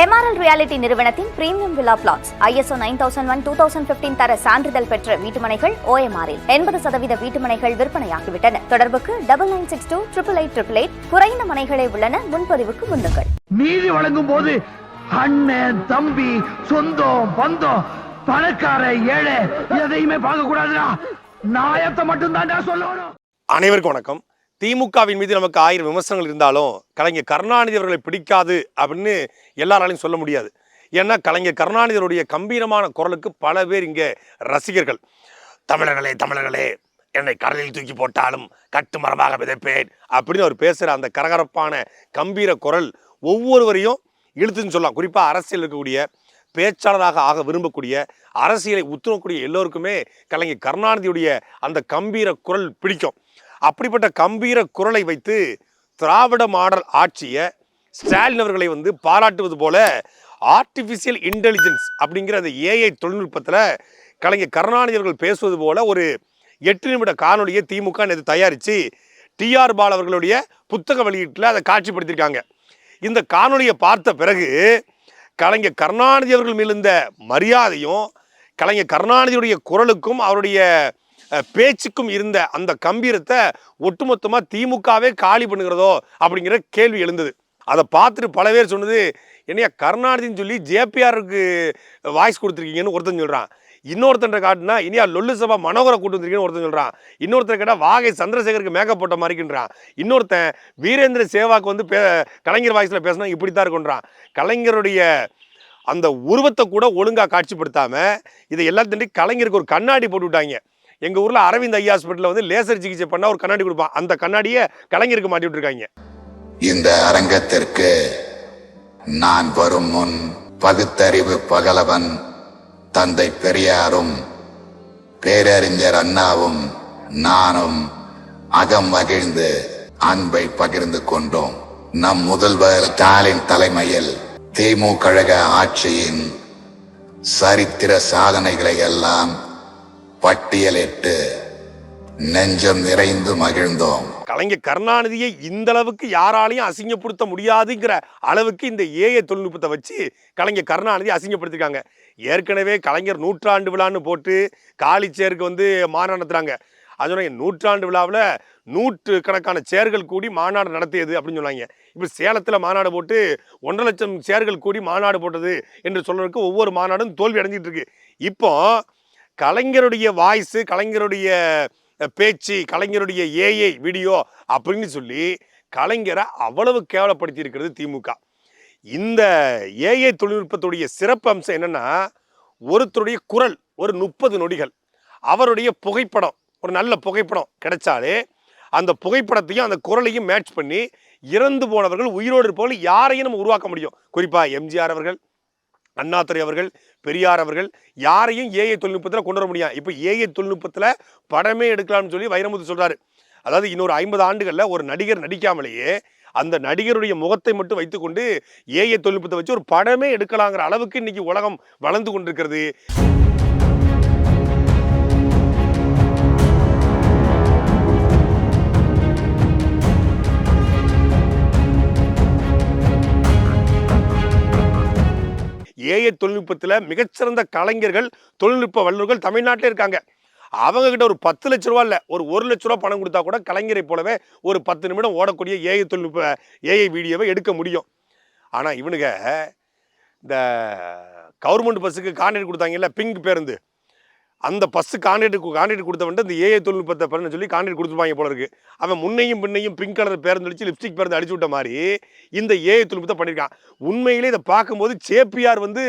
MRL reality நிறுவனத்தின் premium villa flats ISO nine thousand one two thousand fifteen தர சான்றிதழ் பெற்ற வீட்டுமனைகள் ஓஎம்ஆரில் எண்பது சதவீத வீட்டுமனைகள் விற்பனையாகிவிட்டன. தொடர்புக்கு double nine six two triple eight triple eight குறைந்த மனைகளே உள்ளன. முன்பதிவுக்கு முன்னுங்கள். நீதி வழங்கும் போது அண்ணன் தம்பி சொந்தம் பந்தம் பணக்கார ஏழை எதையுமே பார்க்க கூடாதுடா நாயத்தை மட்டும் சொல்லணும். அனைவருக்கும் வணக்கம். திமுகவின் மீது நமக்கு ஆயிரம் விமர்சனங்கள் இருந்தாலும் கலைஞர் கருணாநிதி அவர்களை பிடிக்காது அப்படின்னு எல்லாராலையும் சொல்ல முடியாது. ஏன்னா கலைஞர் கருணாநிதியருடைய கம்பீரமான குரலுக்கு பல பேர் இங்கே ரசிகர்கள். தமிழர்களே தமிழர்களே என்னை கடலில் தூக்கி போட்டாலும் கட்டு மரமாக விதைப்பேன் அப்படின்னு அவர் பேசுகிற அந்த கரகரப்பான கம்பீர குரல் ஒவ்வொருவரையும் இழுத்துன்னு சொல்லலாம். குறிப்பாக அரசியல் இருக்கக்கூடிய பேச்சாளராக ஆக விரும்பக்கூடிய அரசியலை உத்துணக்கூடிய எல்லோருக்குமே கலைஞர் கருணாநிதியுடைய அந்த கம்பீர குரல் பிடிக்கும். அப்படிப்பட்ட கம்பீர குரலை வைத்து திராவிட மாடல் ஆட்சியை ஸ்டாலின் அவர்களை வந்து பாராட்டுவது போல ஆர்டிஃபிஷியல் இன்டெலிஜென்ஸ் அப்படிங்கிற அந்த ஏஐ தொழில்நுட்பத்தில் கலைஞர் கருணாநிதி அவர்கள் பேசுவது போல ஒரு எட்டு நிமிட காணொலியை திமுக நேற்று தயாரித்து டிஆர் பால் அவர்களுடைய புத்தக வெளியீட்டில் அதை காட்சிப்படுத்தியிருக்காங்க. இந்த காணொலியை பார்த்த பிறகு கலைஞர் கருணாநிதி அவர்கள் மிகுந்த மரியாதையும் கலைஞர் கருணாநிதியுடைய குரலுக்கும் அவருடைய பேச்சுக்கும் இருந்த அந்த கம்பீரத்தை ஒட்டுமொத்தமாக திமுகவே காலி பண்ணுகிறதோ அப்படிங்கிற கேள்வி எழுந்தது. அதை பார்த்துட்டு பல பேர் சொன்னது என்னையா கருணாநிதின்னு சொல்லி ஜேபிஆருக்கு வாய்ஸ் கொடுத்துருக்கீங்கன்னு ஒருத்தன் சொல்கிறான் இன்னொருத்தன் காட்டுனா இனியா லொல்லு சபா மனோகரை கூட்டு வந்திருக்கீங்கன்னு ஒருத்தன் சொல்கிறான் இன்னொருத்தர் கேட்டால் வாகை சந்திரசேகருக்கு மேக்கப் போட்ட மாதிரிக்குன்றான். இன்னொருத்தன் வீரேந்திர சேவாக்கு வந்து பே கலைஞர் வாய்ஸில் பேசினா இப்படி தான் இருக்குன்றான். கலைஞருடைய அந்த உருவத்தை கூட ஒழுங்காக காட்சிப்படுத்தாமல் இதை எல்லாத்தையும் கலைஞருக்கு ஒரு கண்ணாடி போட்டு விட்டாங்க. எங்கள் ஊரில் அரவிந்த் ஐயா ஹாஸ்பிட்டலில் வந்து லேசர் சிகிச்சை பண்ணால் ஒரு கண்ணாடி கொடுப்பான். அந்த கண்ணாடியை கலைஞருக்கு மாட்டி விட்டுருக்காங்க இந்த அரங்கத்திற்கு நான் வரும் முன் பகுத்தறிவு பகலவன் தந்தை பெரியாரும் பேரறிஞர் அண்ணாவும் நானும் அகம் மகிழ்ந்து அன்பை பகிர்ந்து கொண்டோம். நம் முதல்வர் ஸ்டாலின் தலைமையில் திமுக கழக ஆட்சியின் சரித்திர சாதனைகளை எல்லாம் பட்டியலிட்டு நெஞ்சம் நிறைந்து மகிழ்ந்தோம். கலைஞர் கருணாநிதியை இந்த அளவுக்கு யாராலையும் அசிங்கப்படுத்த முடியாதுங்கிற அளவுக்கு இந்த ஏஐ தொழில்நுட்பத்தை வச்சு கலைஞர் கருணாநிதி அசிங்கப்படுத்திருக்காங்க. ஏற்கனவே கலைஞர் நூற்றாண்டு விழான்னு போட்டு காலிச்சேருக்கு வந்து மாநாடு நடத்துறாங்க. அதனுடைய நூற்றாண்டு விழாவில் நூற்று கணக்கான சேர்கள் கூடி மாநாடு நடத்தியது அப்படின்னு சொன்னாங்க. இப்போ சேலத்தில் மாநாடு போட்டு ஒன்றரை லட்சம் சேர்கள் கூடி மாநாடு போட்டது என்று சொல்றதுக்கு ஒவ்வொரு மாநாடும் தோல்வி அடைஞ்சிட்டு இருக்கு. இப்போ கலைஞருடைய வாய்ஸு கலைஞருடைய பேச்சு கலைஞருடைய ஏஐ வீடியோ அப்படின்னு சொல்லி கலைஞரை அவ்வளவு கேவலப்படுத்தி இருக்கிறது திமுக. இந்த ஏஐ தொழில்நுட்பத்துடைய சிறப்பு அம்சம் என்னென்னா ஒருத்தருடைய குரல் ஒரு முப்பது நொடிகள் அவருடைய புகைப்படம் ஒரு நல்ல புகைப்படம் கிடைச்சாலே அந்த புகைப்படத்தையும் அந்த குரலையும் மேட்ச் பண்ணி இறந்து போனவர்கள் உயிரோடு இருப்பவர்கள் யாரையும் நம்ம உருவாக்க முடியும். குறிப்பாக எம்ஜிஆர் அவர்கள் அண்ணாதுரை அவர்கள் பெரியார் அவர்கள் யாரையும் ஏஐ தொழில்நுட்பத்தில் கொண்டு வர முடியும் இப்போ ஏஐ தொழில்நுட்பத்தில் படமே எடுக்கலாம்னு சொல்லி வைரமுத்து சொல்கிறாரு அதாவது இன்னொரு ஐம்பது ஆண்டுகளில் ஒரு நடிகர் நடிக்காமலேயே அந்த நடிகருடைய முகத்தை மட்டும் வைத்துக்கொண்டு ஏஐ தொழில்நுட்பத்தை வச்சு ஒரு படமே எடுக்கலாங்கிற அளவுக்கு இன்னைக்கு உலகம் வளர்ந்து கொண்டிருக்கிறது. ஏஐ தொழில்நுட்பத்தில் மிகச்சிறந்த கலைஞர்கள் தொழில்நுட்ப வல்லுநர்கள் தமிழ்நாட்டில் இருக்காங்க. அவங்கக்கிட்ட ஒரு பத்து லட்ச ரூபா இல்லை ஒரு ஒரு லட்ச ரூபா பணம் கொடுத்தா கூட கலைஞரை போலவே ஒரு பத்து நிமிடம் ஓடக்கூடிய ஏஐ தொழில்நுட்ப ஏஐ வீடியோவை எடுக்க முடியும். ஆனால் இவனுங்க இந்த கவர்மெண்ட் பஸ்ஸுக்கு கான்ட்ராக்ட் கொடுத்தாங்கல்ல பிங்க் பேருந்து. அந்த பஸ்ஸு கான்ட்ராக்ட் கான்ட்ராக்ட் கொடுத்தவன்ட்டு இந்த ஏஐ தொழில்நுட்பத்தை பண்ண சொல்லி கான்ட்ராக்ட் கொடுத்துருப்பாங்க போல இருக்கு. அவன் முன்னையும் பின்னையும் பிங்க் கலர் பேருந்து அடிச்சு லிப்ஸ்டிக் பேருந்து அடிச்சு விட்ட மாதிரி இந்த ஏஐ தொழில்நுட்பத்தை பண்ணியிருக்கான் உண்மையிலே இதை பார்க்கும்போது சேப்பியார் வந்து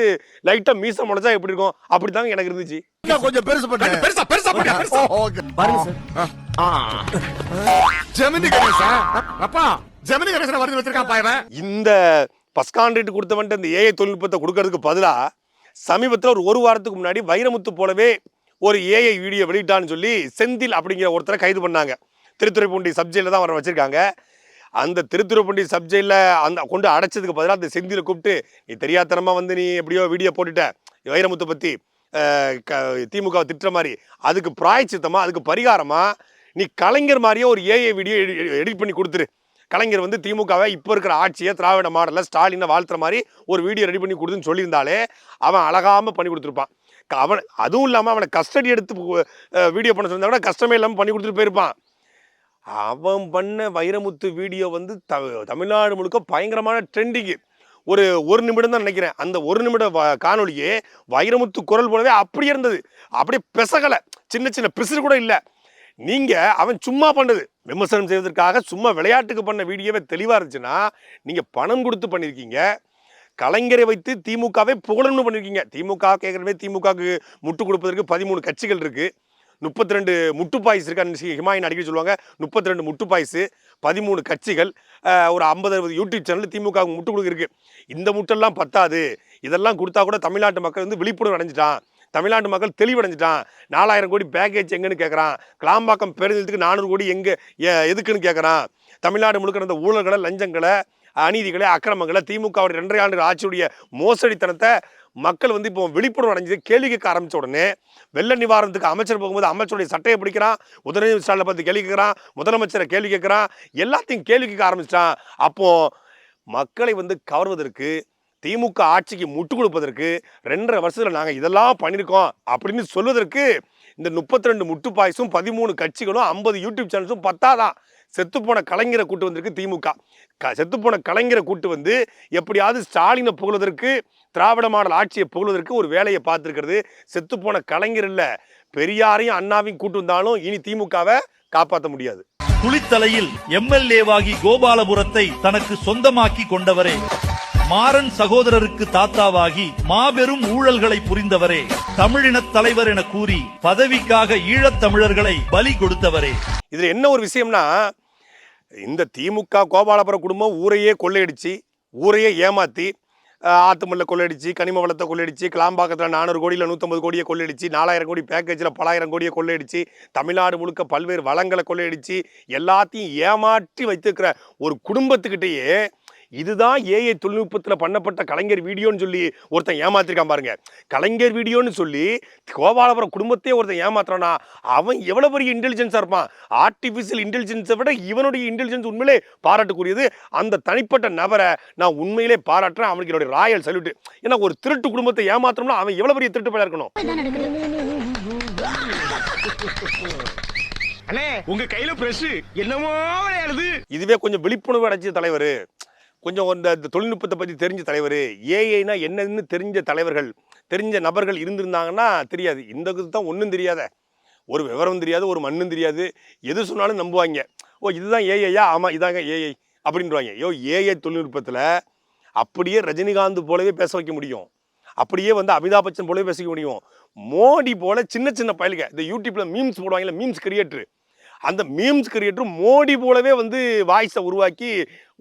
லைட்டாக மீசம் முளைச்சா எப்படி இருக்கும்? அப்படி தாங்க எனக்கு இருந்துச்சு. கொஞ்சம் பெருசு பெருசா பெருசா ஜெமினி கணேசா? அப்பா ஜெமினி கணேசன் வரைஞ்சு வச்சிருக்கான் பாயவன் இந்த பஸ் கான்ட்ராக்ட் கொடுத்தவன்ட்டு இந்த ஏஐ தொழில்நுட்பத்தை கொடுக்கறதுக்கு பதிலாக சமீபத்தில் ஒரு ஒரு வாரத்துக்கு முன்னாடி வைரமுத்து போலவே ஒரு ஏஐ வீடியோ வெளியிட்டான்னு சொல்லி செந்தில் அப்படிங்கிற ஒருத்தரை கைது பண்ணாங்க. திருத்துறைப்பூண்டி சப்ஜெக்டில் தான் அவரை வச்சிருக்காங்க. அந்த திருத்துறைப்பூண்டி சப்ஜெக்டில் அந்த கொண்டு அடைச்சதுக்கு பதிலாக அந்த செந்திலை கூப்பிட்டு நீ தெரியாதனமாக வந்து நீ எப்படியோ வீடியோ போட்டுட்ட. வைரமுத்தை பற்றி திமுக திட்டுற மாதிரி. அதுக்கு பிராய்ச்சித்தமாக அதுக்கு பரிகாரமாக நீ கலைஞர் மாதிரியே ஒரு ஏஐ வீடியோ எடிட் பண்ணி கொடுத்துரு. கலைஞர் வந்து திமுகவை இப்போ இருக்கிற ஆட்சியை திராவிட மாடலில் ஸ்டாலினை வாழ்த்துற மாதிரி ஒரு வீடியோ ரெடி பண்ணி கொடுத்துன்னு சொல்லியிருந்தாலே அவன் அழகாமல் பண்ணி கொடுத்துருப்பான். அவன் அதுவும் இல்லாமல் அவனை கஸ்டடி எடுத்து வீடியோ பண்ண சொன்னா கூட கஷ்டமே இல்லாமல் பண்ணி கொடுத்துட்டு போயிருப்பான். அவன் பண்ண வைரமுத்து வீடியோ வந்து த தமிழ்நாடு முழுக்க பயங்கரமான ட்ரெண்டிங்கு ஒரு ஒரு நிமிடம் தான் நினைக்கிறேன். அந்த ஒரு நிமிட வ- வைரமுத்து குரல் போலவே அப்படியே இருந்தது. அப்படியே பிசகலை. சின்ன சின்ன பிசுறு கூட இல்லை. நீங்கள் அவன் சும்மா பண்ணது. விமர்சனம் செய்வதற்காக சும்மா விளையாட்டுக்கு பண்ண வீடியோவே தெளிவாக இருந்துச்சுன்னா நீங்கள் பணம் கொடுத்து பண்ணியிருக்கீங்க கலைஞரை வைத்து திமுகவே புகழணும்னு பண்ணிருக்கீங்க. திமுக கேட்குறவே திமுகவுக்கு முட்டு கொடுப்பதற்கு பதிமூணு கட்சிகள் இருக்குது முப்பத்தி ரெண்டு முட்டு பாய்ஸ் இருக்கு ஹிமாயின் அடிக்கடி சொல்லுவாங்க. முப்பத்தி ரெண்டு முட்டு பாய்ஸு பதிமூணு கட்சிகள் ஒரு ஐம்பது அறுபது யூடியூப் சேனல் திமுக முட்டு கொடுக்குறக்கு இந்த முட்டெல்லாம் பத்தாது. இதெல்லாம் கொடுத்தா கூட தமிழ்நாட்டு மக்கள் வந்து விழிப்புணர்வு அடைஞ்சிட்டான். தமிழ்நாட்டு மக்கள் தெளிவடைஞ்சிட்டான். நாலாயிரம் கோடி பேக்கேஜ் எங்கன்னு கேட்குறான் கிளாம்பாக்கம் பெருந்தத்துக்கு நானூறு கோடி எங்கே எதுக்குன்னு கேட்குறான் தமிழ்நாடு முழுக்க நடந்த ஊழல்களை லஞ்சங்களை அநீதிகளை அக்கிரமங்களை திமுகவுடைய ரெண்டரை ஆண்டு ஆட்சியுடைய மோசடித்தனத்தை மக்கள் வந்து இப்போ விழிப்புணர்வு அடைஞ்சது கேள்வி கேட்க ஆரம்பித்த உடனே வெள்ள நிவாரணத்துக்கு அமைச்சர் போகும்போது அமைச்சருடைய சட்டையை பிடிக்கிறான் உதயநிதி ஸ்டாலினை பார்த்து கேள்வி கேட்குறான் முதலமைச்சரை கேள்வி கேட்குறான் எல்லாத்தையும் கேள்வி கேட்க ஆரம்பிச்சிட்டான். அப்போ மக்களை வந்து கவர்வதற்கு திமுக ஆட்சிக்கு முட்டு கொடுப்பதற்கு ரெண்டரை வருஷத்தில் நாங்கள் இதெல்லாம் பண்ணியிருக்கோம் அப்படின்னு சொல்வதற்கு இந்த முப்பத்தி ரெண்டு முட்டு பாய்ஸும் பதிமூணு கட்சிகளும் ஐம்பது யூடியூப் சேனல்ஸும் பத்தாதான் செத்துப்போன கலைஞரை கூட்டு வந்திருக்கு திமுக. க செத்துப்போன கலைஞரை கூட்டு வந்து எப்படியாவது ஸ்டாலினை புகழ்வதற்கு திராவிட மாடல் ஆட்சியை புகழ்வதற்கு ஒரு வேலையை பார்த்துருக்கிறது. செத்துப்போன கலைஞர் இல்லை. பெரியாரையும் அண்ணாவையும் கூட்டு வந்தாலும் இனி திமுகவை காப்பாற்ற முடியாது. குளித்தலையில் எம்எல்ஏவாகி கோபாலபுரத்தை தனக்கு சொந்தமாக்கி கொண்டவரே. மாறன் சகோதரருக்கு தாத்தாவாகி மாபெரும் ஊழல்களை புரிந்தவரே. தமிழினத் தலைவர் என கூறி பதவிக்காக ஈழத் தமிழர்களை பலி கொடுத்தவரே. இதுல என்ன ஒரு விஷயம்னா இந்த திமுக கோபாலபுரம் குடும்பம் ஊரையே கொள்ளையடிச்சு ஊரையே ஏமாத்தி ஆத்துமல்ல கொள்ளையடிச்சு கனிம வளத்தை கொள்ளையடிச்சு கிளாம்பாக்கத்தில் நானூறு கோடியில் நூற்றம்பது கோடியை கொள்ளையடிச்சு நாலாயிரம் கோடி பேக்கேஜில் பலாயிரம் கோடியை கொள்ளையடிச்சு தமிழ்நாடு முழுக்க பல்வேறு வளங்களை கொள்ளையடிச்சு எல்லாத்தையும் ஏமாற்றி வைத்திருக்கிற ஒரு குடும்பத்துக்கிட்டேயே இதுதான் ஏஐ தொழில்நுட்பத்தில் பண்ணப்பட்ட கலைஞர் வீடியோன்னு சொல்லி ஒருத்தன் ஏமாத்திருக்கான் பாருங்க. கலைஞர் வீடியோன்னு சொல்லி கோபாலபுரம் குடும்பத்தையே ஒருத்தன் ஏமாத்துறானா அவன் எவ்வளோ பெரிய இன்டெலிஜென்ஸாக இருப்பான்? ஆர்டிஃபிஷியல் இன்டெலிஜென்ஸை விட இவனுடைய இன்டெலிஜென்ஸ் உண்மையிலே பாராட்டுக்குரியது. அந்த தனிப்பட்ட நபரை நான் உண்மையிலே பாராட்டுறேன். அவனுக்கு என்னுடைய ராயல் சல்யூட் ஏன்னா ஒரு திருட்டு குடும்பத்தை ஏமாத்தணும்னா அவன் எவ்வளோ பெரிய திருட்டு பையனா இருக்கணும்? அண்ணே உங்க கையில பிரஷ் என்னமோ எழுது இதுவே கொஞ்சம் விழிப்புணர்வு அடைஞ்ச தலைவர். கொஞ்சம் இந்த தொழில்நுட்பத்தை பற்றி தெரிஞ்ச தலைவர் ஏஐனா என்னன்னு தெரிஞ்ச தலைவர்கள் தெரிஞ்ச நபர்கள் இருந்திருந்தாங்கன்னா தெரியாது. இந்த இது தான் ஒன்றும் தெரியாத. ஒரு விவரம் தெரியாது ஒரு மண்ணும் தெரியாது. எது சொன்னாலும் நம்புவாங்க. ஓ இதுதான் ஏஐயா ஆமாம் இதாங்க ஏஐ அப்படின்றவாங்க ஐயோ ஏஐ தொழில்நுட்பத்தில் அப்படியே ரஜினிகாந்த் போலவே பேச வைக்க முடியும். அப்படியே வந்து அமிதாப் பச்சன் போலவே பேச முடியும். மோடி போல சின்ன சின்ன பயலுக இந்த யூடியூப்பில் மீம்ஸ் போடுவாங்கல்ல மீம்ஸ் கிரியேட்ரு அந்த மீம்ஸ் கிரியேட்டர் மோடி போலவே வந்து வாய்ஸை உருவாக்கி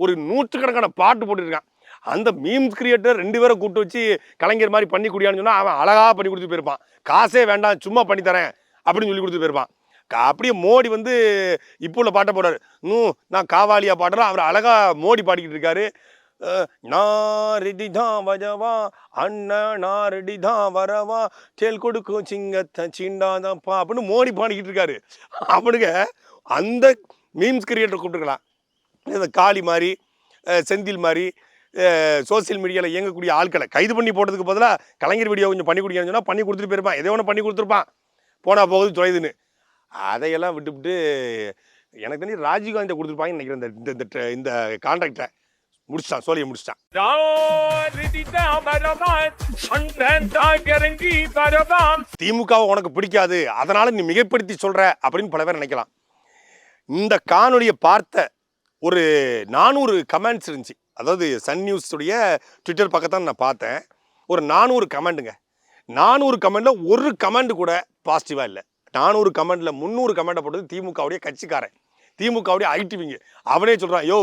ஒரு நூற்றுக்கணக்கான பாட்டு போட்டுருக்கான். அந்த மீம்ஸ் கிரியேட்டர் ரெண்டு பேரை கூப்பிட்டு வச்சு கலைஞர் மாதிரி பண்ணி குடியான்னு சொன்னால் அவன் அழகாக பண்ணி கொடுத்து போயிருப்பான். காசே வேண்டாம் சும்மா பண்ணி தரேன் அப்படின்னு சொல்லி கொடுத்து போயிருப்பான். அப்படியே மோடி வந்து இப்போ உள்ள பாட்டை போடுறாரு. நூ நான் காவாலியா பாடுறேன் அவர் அழகாக மோடி பாடிக்கிட்டு இருக்காரு. அஹ், தான் வஜவா அண்ணன் நான் தான் வரவா தேல் கொடுக்கும் சிங்கத்தை சிண்டாதான்ப்பா அப்படின்னு மோடி பாடிக்கிட்டு இருக்காரு. அவனுங்க அந்த மீம்ஸ் கிரியேட்டர் கூப்பிட்டுருக்கலாம். இந்த காளி மாதிரி செந்தில் மாதிரி சோசியல் மீடியாவில் இயங்கக்கூடிய ஆட்களை கைது பண்ணி போட்டதுக்கு பதிலாக கலைஞர் வீடியோ கொஞ்சம் பண்ணி கொடுக்கணும்னு சொன்னால் பண்ணி கொடுத்துட்டு போயிருப்பான். எதோ ஒன்று பண்ணி கொடுத்துருப்பான். போனால் போகுது தொலைதுன்னு. அதையெல்லாம் விட்டுவிட்டு எனக்கு தெரிஞ்சு ராஜீவ்காந்தி கொடுத்துருப்பாங்கன்னு நினைக்கிறேன் இந்த- இந்த இந்த இந்த கான்ட்ராக்டை முடிச்சிட்டான் சோழியை முடிச்சிட்டான். திமுகவை உனக்கு பிடிக்காது அதனால நீ மிகைப்படுத்தி சொல்ற அப்படின்னு பல பேர் நினைக்கலாம். இந்த காணொலியை பார்த்த ஒரு நானூறு கமெண்ட்ஸ் இருந்துச்சு. அதாவது சன் நியூஸுடைய ட்விட்டர் பக்கத்தான் நான் பார்த்தேன். ஒரு நானூறு கமெண்ட்டுங்க நானூறு கமெண்ட்ல ஒரு கமெண்ட் கூட பாசிட்டிவா இல்லை. நானூறு கமெண்ட்ல முந்நூறு கமெண்ட்டை போட்டது திமுகவுடைய கட்சிக்காரன். திமுகவுடைய ஐடிவிங்க அவனே சொல்றான் யோ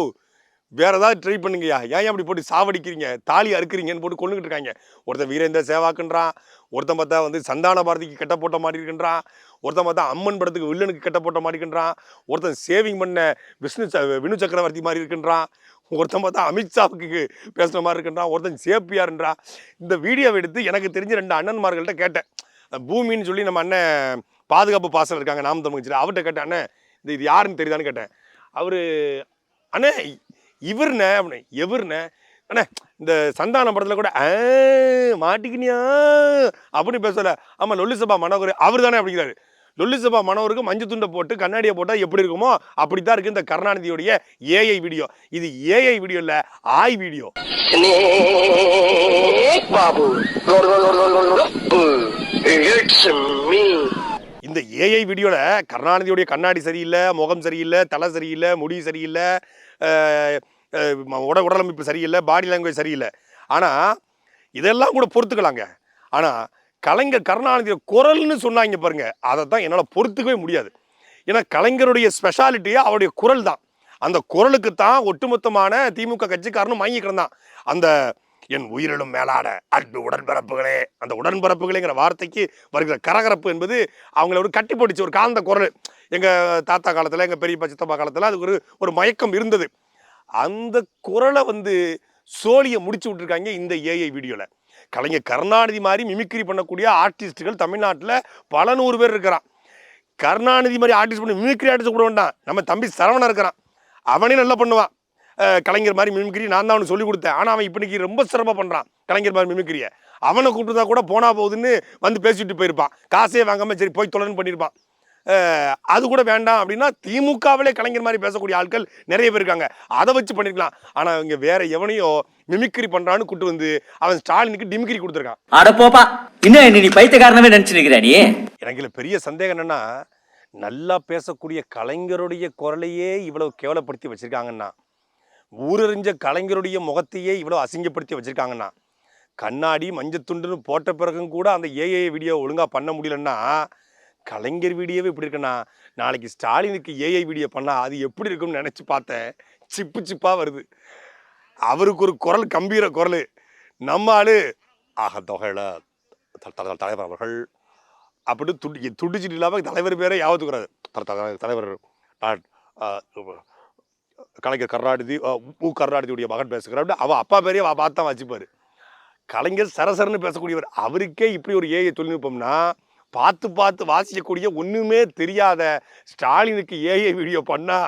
வேற ஏதாவது ட்ரை பண்ணுங்கய்யா. ஏன் அப்படி போட்டு சாவடிக்கிறீங்க? தாலி அறுக்குறீங்கன்னு போட்டு கொண்டுகிட்டு இருக்காங்க. ஒருத்தன் வீரேந்திர சேவாக்குன்றான். ஒருத்தன் பார்த்தா வந்து சந்தான பாரதிக்கு கெட்ட போட்ட மாதிரி இருக்கின்றான். ஒருத்தன் பார்த்தா அம்மன் படத்துக்கு வில்லனுக்கு கெட்ட போட்ட மாதிரி இருக்கின்றான். ஒருத்தன் சேவிங் பண்ண விஷ்ணு ச- வினு சக்கரவர்த்தி மாதிரி இருக்கின்றான். ஒருத்தன் பார்த்தா அமித்ஷாவுக்கு பேசுகிற மாதிரி இருக்கின்றான். ஒருத்தன் சேப்பியாருன்றான். இந்த வீடியோவை எடுத்து எனக்கு தெரிஞ்ச ரெண்டு அண்ணன்மார்கள்ட்ட கேட்டேன். பூமின்னு சொல்லி நம்ம அண்ணன் பாதுகாப்பு பாசல் இருக்காங்க நாம் தமிழ்ச்சி அவர்கிட்ட கேட்டேன் அண்ணன் இது இது யாருன்னு தெரியுதான்னு கேட்டேன். அவர் அண்ணே இவர்னே அப்படின்னு எவர்னே? அண்ணே இந்த சந்தான படத்தில் கூட ஆ, மாட்டிக்கினியா? அப்படின்னு பேசல. ஆமாம் லொல்லி சபா மனோகர் அவர் தானே அப்படிங்கிறாரு. லொல்லி சபா மஞ்சள் துண்டை போட்டு கண்ணாடியை போட்டால் எப்படி இருக்குமோ அப்படி தான் இருக்குது இந்த கருணாநிதியுடைய ஏஐ வீடியோ இது ஏஐ வீடியோ இல்லை ஆய் வீடியோ இந்த ஏஐ வீடியோவில் கருணாநிதியுடைய கண்ணாடி சரியில்லை முகம் சரியில்லை தலை சரியில்லை முடி சரியில்லை உட உடலமைப்பு சரியில்லை பாடி லாங்குவேஜ் சரியில்லை. ஆனால் இதெல்லாம் கூட பொறுத்துக்கலாங்க. ஆனால் கலைஞர் கருணாநிதி குரல்னு சொன்னாங்க பாருங்க அதை தான் என்னால் பொறுத்துக்கவே முடியாது. ஏன்னா கலைஞருடைய ஸ்பெஷாலிட்டியே அவருடைய குரல் தான் அந்த குரலுக்கு தான் ஒட்டுமொத்தமான திமுக கட்சிக்காரனும் வாங்கி கிடந்தான் அந்த என் உயிரிலும் மேலாட அன்பு உடன்பிறப்புகளே. அந்த உடன்பிறப்புகளேங்கிற வார்த்தைக்கு வருகிற கரகரப்பு என்பது அவங்கள ஒரு கட்டி போட்டுச்சு ஒரு காந்த குரல். எங்கள் தாத்தா காலத்தில் எங்கள் பெரியப்பா சித்தப்பா காலத்தில் அதுக்கு ஒரு ஒரு மயக்கம் இருந்தது. அந்த குரலை வந்து சோழியை முடிச்சு விட்டுருக்காங்க இந்த ஏஐ வீடியோவில் கலைஞர் கருணாநிதி மாதிரி மிமிக்ரி பண்ணக்கூடிய ஆர்டிஸ்ட்டுகள் தமிழ்நாட்டில் பல நூறு பேர் இருக்கிறான். கருணாநிதி மாதிரி ஆர்டிஸ்ட் பண்ணி மிமிக்ரி ஆர்டிஸ்ட் கூட வேண்டாம். நம்ம தம்பி சரவணன் இருக்கிறான். அவனே நல்லா பண்ணுவான். கலைஞர் மாதிரி மிமிக்ரி நான் தான் அவனுக்கு சொல்லி கொடுத்தேன் ஆனால் அவன் இப்போ இன்னைக்கு ரொம்ப சிரமம் பண்ணுறான் கலைஞர் மாதிரி மிமிக்ரியை. அவனை கூப்பிட்டு கூட போனா போகுதுன்னு வந்து பேசிட்டு போயிருப்பான். காசே வாங்காம சரி போய் தொலைன்னு பண்ணியிருப்பான் அது கூட வேண்டாம் அப்படின்னா திமுகவிலே கலைஞர் மாதிரி பேசக்கூடிய ஆட்கள் நிறைய பேர் இருக்காங்க. அதை வச்சு பண்ணிருக்கலாம். ஆனால் இவங்க வேற எவனையோ மிமிக்ரி பண்றான்னு கூட்டு வந்து அவன் ஸ்டாலினுக்கு டிமிக்ரி கொடுத்துருக்கான். அட போப்பா இன்னும் என்ன நீ பைத்தியக்காரனவே நினைச்சு நிக்கிற நீ? எனக்கு இதுல பெரிய சந்தேகம் என்னன்னா நல்லா பேசக்கூடிய கலைஞருடைய குரலையே இவ்வளவு கேவலப்படுத்தி வச்சிருக்காங்கன்னா ஊரறிஞ்ச கலைஞருடைய முகத்தையே இவ்வளோ அசிங்கப்படுத்தி வச்சுருக்காங்கன்னா கண்ணாடி மஞ்சத்துண்டுன்னு போட்ட பிறகும் கூட அந்த ஏஏ வீடியோ ஒழுங்காக பண்ண முடியலன்னா கலைஞர் வீடியோவே இப்படி இருக்குன்னா நாளைக்கு ஸ்டாலினுக்கு ஏஐ வீடியோ பண்ணால் அது எப்படி இருக்கும்னு நினச்சி பார்த்தேன். சிப்பு சிப்பாக வருது. அவருக்கு ஒரு குரல் கம்பீர குரல். நம்ம ஆளு ஆக தொகையில தலைவர் அவர்கள். அப்படி துடி துடிச்சிட்டு இல்லாமல் தலைவர் பேரே யாவத்துக்கூடாது தலைவர் கலைஞர் கருணாநிதி மு கருணாநிதியுடைய மகன் பேசுகிறார் அவன் அப்பா பேரையே பார்த்தா வச்சுப்பாரு. கலைஞர் சரசரன்னு பேசக்கூடியவர் அவருக்கே இப்படி ஒரு ஏஐ தொழில்நுட்பம்னா பார்த்து பார்த்து வாசிக்கக்கூடிய ஒண்ணுமே தெரியாத ஸ்டாலினுக்கு ஏஐ வீடியோ பண்ணா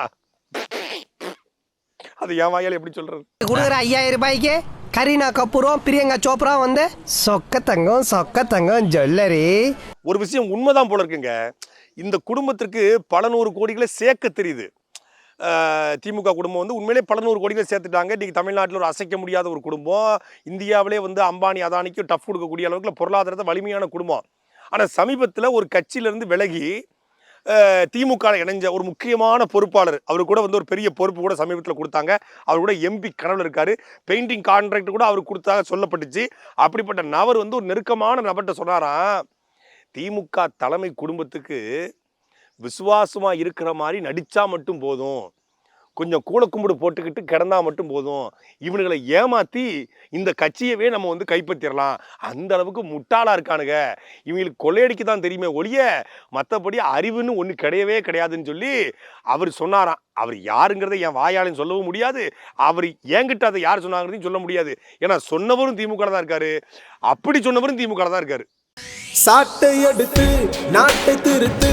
அது என் வாயால எப்படி சொல்றது? கொடுக்குற ஐயாயிரம் ரூபாய்க்கு கரீனா கபூரும் பிரியங்கா சோப்ரா வந்து சொக்க தங்கம் சொக்க தங்கம் ஜுவல்லரி. ஒரு விஷயம் உண்மைதான் போல இருக்குங்க. இந்த குடும்பத்திற்கு பல நூறு கோடிகளை சேர்க்க தெரியுது. திமுக குடும்பம் வந்து உண்மையிலே பல நூறு கோடிகள் சேர்த்துட்டாங்க. இன்றைக்கி தமிழ்நாட்டில் ஒரு அசைக்க முடியாத ஒரு குடும்பம். இந்தியாவிலே வந்து அம்பானி அதானிக்கு டஃப் கொடுக்கக்கூடிய அளவுக்கு பொருளாதாரத்தை வலிமையான குடும்பம். ஆனால் சமீபத்தில் ஒரு கட்சியிலேருந்து விலகி திமுக இணைஞ்ச ஒரு முக்கியமான பொறுப்பாளர் அவர் கூட வந்து ஒரு பெரிய பொறுப்பு கூட சமீபத்தில் கொடுத்தாங்க. அவர் கூட எம்பி கனவில் இருக்கார். பெயிண்டிங் கான்ட்ராக்ட் கூட அவர் கொடுத்தாக சொல்லப்பட்டுச்சு. அப்படிப்பட்ட நபர் வந்து ஒரு நெருக்கமான நபர்கிட்ட சொன்னாராம் திமுக தலைமை குடும்பத்துக்கு விசுவாசமாக இருக்கிற மாதிரி நடித்தா மட்டும் போதும். கொஞ்சம் கூல கும்பிடு போட்டுக்கிட்டு கிடந்தா மட்டும் போதும். இவனுங்களை ஏமாற்றி இந்த கட்சியவே நம்ம வந்து கைப்பற்றிடலாம். அந்த அளவுக்கு முட்டாளாக இருக்கானுங்க. இவங்களுக்கு கொள்ளையடிக்க தான் தெரியுமே ஒழிய மற்றபடி அறிவுன்னு ஒன்று கிடையவே கிடையாதுன்னு சொல்லி அவர் சொன்னாராம். அவர் யாருங்கிறத என் வாயாலையும் சொல்லவும் முடியாது. அவர் என்கிட்ட அதை யார் சொன்னாங்கிறதையும் சொல்ல முடியாது. ஏன்னா சொன்னவரும் திமுக தான் இருக்காரு. அப்படி சொன்னவரும் திமுக தான் இருக்காரு. சாட்டை எடுத்து நாட்டை திருத்து